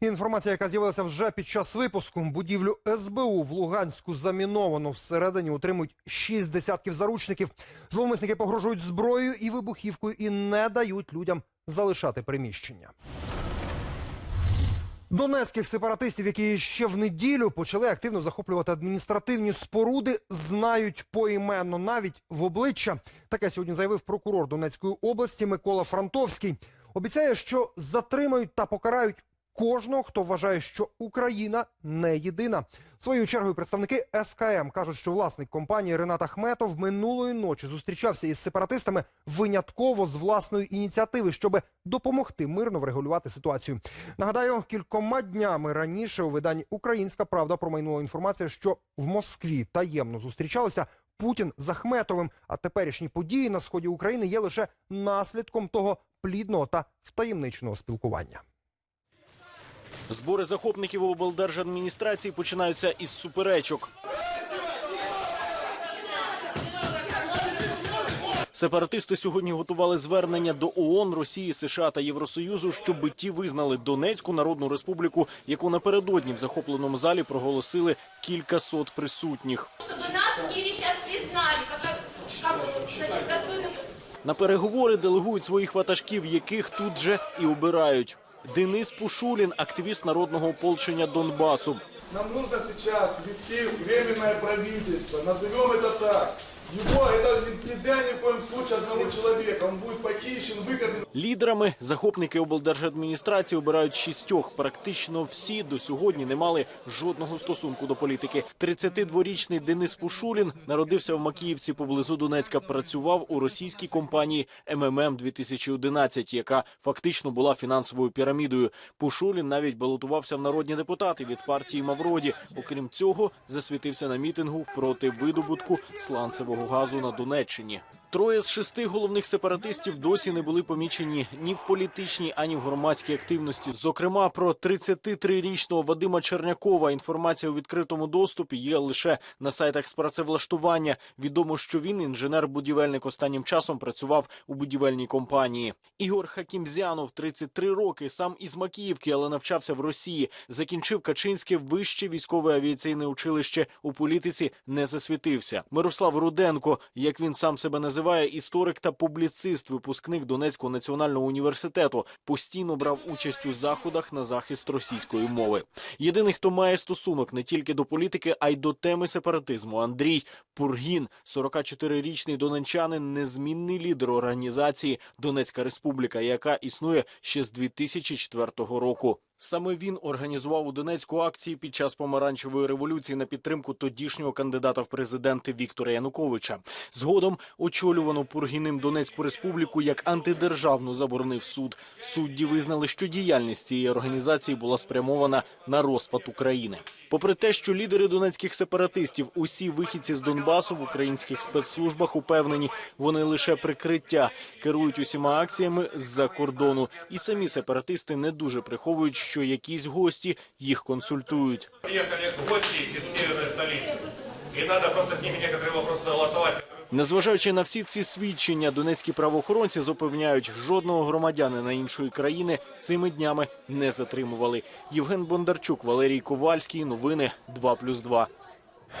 Інформація, яка з'явилася вже під час випуску, будівлю СБУ в Луганську заміновано. Всередині утримують шість десятків заручників. Зловмисники погрожують зброєю і вибухівкою і не дають людям залишати приміщення. Донецьких сепаратистів, які ще в неділю почали активно захоплювати адміністративні споруди, знають поіменно навіть в обличчя. Таке сьогодні заявив прокурор Донецької області Микола Франтовський. Обіцяє, що затримають та покарають кожного, хто вважає, що Україна не єдина. Своєю чергою представники СКМ кажуть, що власник компанії Ренат Ахметов минулої ночі зустрічався із сепаратистами винятково з власної ініціативи, щоб допомогти мирно врегулювати ситуацію. Нагадаю, кількома днями раніше у виданні Українська Правда промайнула інформація, що в Москві таємно зустрічалися Путін з Ахметовим. А теперішні події на сході України є лише наслідком того плідного та втаємниченого спілкування. Збори захопників облдержадміністрації починаються із суперечок. Сепаратисти сьогодні готували звернення до ООН, Росії, США та Євросоюзу, щоб ті визнали Донецьку Народну Республіку, яку напередодні в захопленому залі проголосили кілька сот присутніх. чтобы нас в признали, достойным На переговори делегують своїх ватажків, яких тут же і обирають. Денис Пушулін, активіст народного ополчення Донбасу. Нам нужно сейчас ввести временное правительство, назовем это так. Его, это нельзя ни в коем случае одного человека, он будет похищен, выкормлен. Лідерами захопники облдержадміністрації обирають шістьох. Практично всі до сьогодні не мали жодного стосунку до політики. 32-річний Денис Пушулін народився в Макіївці поблизу Донецька. Працював у російській компанії МММ 2011, яка фактично була фінансовою пірамідою. Пушулін навіть балотувався в народні депутати від партії Мавроді. Окрім цього, засвітився на мітингу проти видобутку сланцевого газу на Донеччині. Троє з шести головних сепаратистів досі не були помічені ні в політичній, ані в громадській активності. Зокрема, про 33-річного Вадима Чернякова інформація у відкритому доступі є лише на сайтах з працевлаштування. Відомо, що він інженер-будівельник останнім часом працював у будівельній компанії. Ігор Хакімзянов, 33 роки, сам із Макіївки, але навчався в Росії. Закінчив Качинське вище військове авіаційне училище. У політиці не засвітився. Мирослав Руденко, як він сам себе називає, історик та публіцист, випускник Донецького національного університету, постійно брав участь у заходах на захист російської мови. Єдиний, хто має стосунок не тільки до політики, а й до теми сепаратизму. Андрій Пургін, 44-річний донечанин, незмінний лідер організації Донецька Республіка, яка існує ще з 2004 року. Саме він організував у Донецьку акції під час помаранчевої революції на підтримку тодішнього кандидата в президенти Віктора Януковича. Згодом очолювану Пургіним Донецьку республіку як антидержавну заборонив суд. Судді визнали, що діяльність цієї організації була спрямована на розпад України. Попри те, що лідери донецьких сепаратистів, усі вихідці з Донбасу в українських спецслужбах упевнені, вони лише прикриття керують усіма акціями з-за кордону, і самі сепаратисти не дуже приховують, що якісь гості їх консультують. Приехали гости из северной столицы. И надо просто с ними некоторые вопросы согласовать. Незважаючи на всі ці свідчення, донецькі правоохоронці запевняють, жодного громадянина іншої країни цими днями не затримували. Євген Бондарчук, Валерій Ковальський. Новини 2+,2.